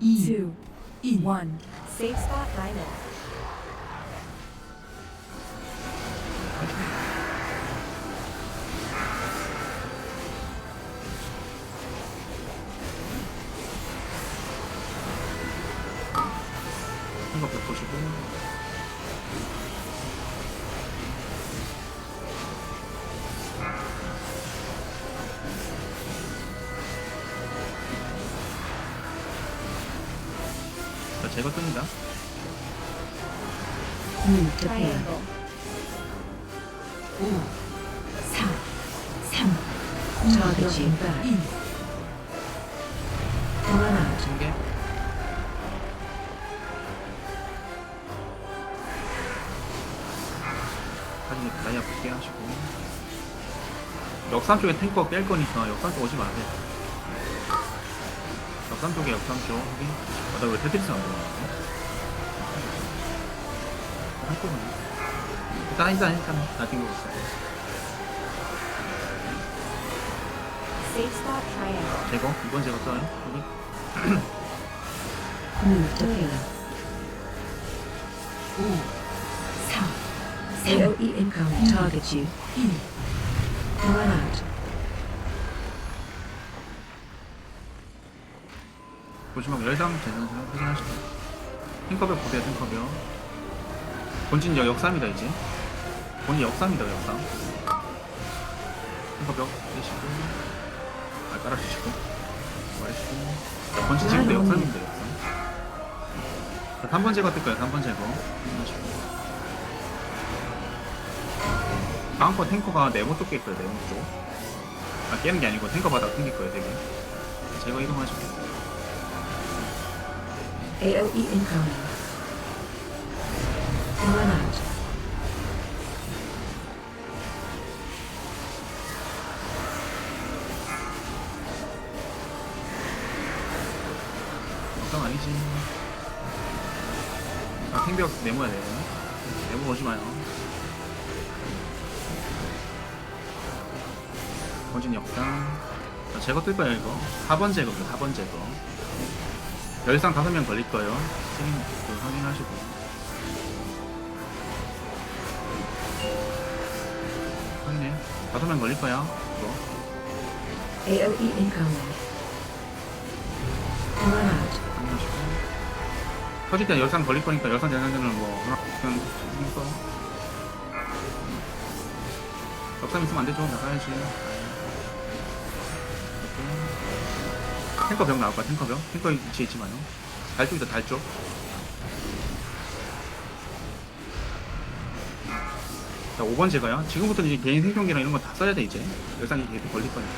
2, two, 1. one. Safe spot Diamond. 한 제거 뜹니다 to pair. Triangle. 5, 4, 3. Targeting back. 2. Run out. 징계 사진 다이아 붙게 하시고 역삼 쪽에 탱커 뺄 거니까 역삼 쪽 오지 마세요 역삼 쪽에 역삼 쪽 확인 아, 나왜 테트리스 안 보나? 한꺼번에. 일단, 일단, 일단, 나 뛰고 있어. Safe spot triangle. 제거? 이번 제거 써요? 여기? Move to payload. 5, 4, AOE incoming target you. 1, 1, 보시면 열상 재생을 확인하시고 탱커벽 보세요 탱커벽 본진 역 역삼이다 이제. 본인 역삼이다 역삼. 탱커벽 빼시고 아 깔아주시고 말해주시고. 자, 본진 지금도 역삼입니다 역삼. 자 3번 제거 뜰 거예요 3번 제거. 확인하시고. 다음 번 탱커가 네모 쪽깰 거예요 네모 쪽아 깨는 게 아니고 탱커 바닥 생길 거예요 되게. 제거 이동하시고 AOE incoming. Run out. 영상 아니지. 아, 팽벽 네모야, 네모. 네모 오지 역상. 자, 제거 뜰 거예요, 이거. 4번 제거입니다, 4번 제거. 열상 5명 걸릴 거예요. 책임 그 확인하시고. 확인해요. 5명 걸릴 거야, 이거. AOE incoming. Run out. 확인하시고. 터질 때 열상 걸릴 거니까 열상 대상자는 뭐, 하나, 그냥, 이거. 역삼 있으면 안 되죠. 나가야지. 탱커 병 나올 거야, 탱커 병. 탱커 위치에 있지 마요. 달 쪽이다, 달 쪽. 자, 5번 제가요. 지금부터는 이제 개인 생존기랑 이런 거 다 써야 돼, 이제. 열상이 계속 걸릴 거니까.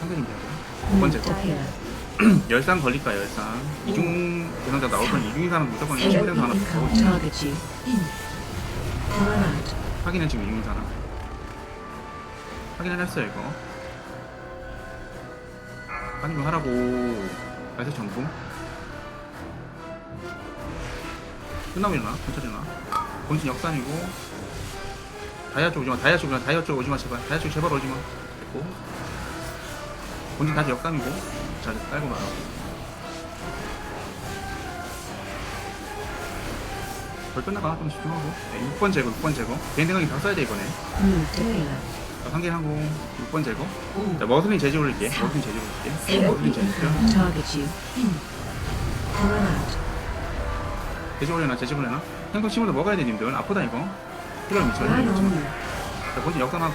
상대 좀 Move 5번 to 제거. pair. 열상 걸릴까 열상 이중 대상자 나올 건 이중 인 사람 무조건 AOE 이중 대상 하나. 2. Run out. 확인은 지금 이중 인 사람 확인을 했어요 이거. 확인 좀 하라고. 그래서 전부. 끝나고 일어나 일어나? 본진 역삼이고. 다이아 쪽 오지마 다이아 쪽 오지마 다이아 쪽 오지마 제발. 다이아 쪽 제발 오지마. 됐고. 본진 다시 역삼이고. 자 깔고 나와. 벌 끝나가 좀 집중하고. 네, 6번 제거 6번 제거. 개인 생각이 다 써야 돼 이번에. Move to 상계하고 6번 제거. 5. 자 머슬린 제지 올릴게. 머슬린 제지 올릴게. 머슬린 제지 incoming. Target you. 2. Run out. 제지 올려놔 제지 올려놔. 행동 친구들 먹어야 돼 님들. 아프다 이거. 돼 on you. 자 본진 역삼하고.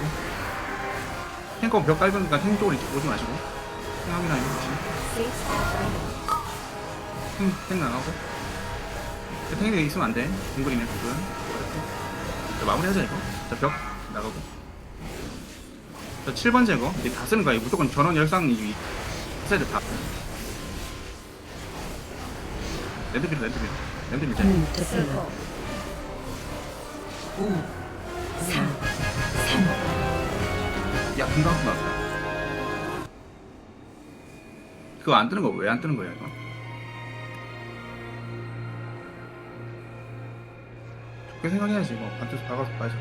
탱커 벽 깔으니까 탱 쪽으로 오지 마시고. 탱 확인하고 Safe spot Diamond. 탱, 탱 나가고. 자, 탱이 있으면 안돼. 동글 자 마무리하자 이거. 자벽 나가고 자 7번 제거 이제 다 쓰는 거야 이거 무조건 전원 열상 이 세트 다 랜드빌 랜드빌 랜드빌 to pair. Circle. 5. 4. 3. 야, 금방 나왔다. 그거 안 뜨는 거 왜 안 뜨는 거야, 이거? 좋게 생각해야지, 뭐. 반드시 박아서 봐야지.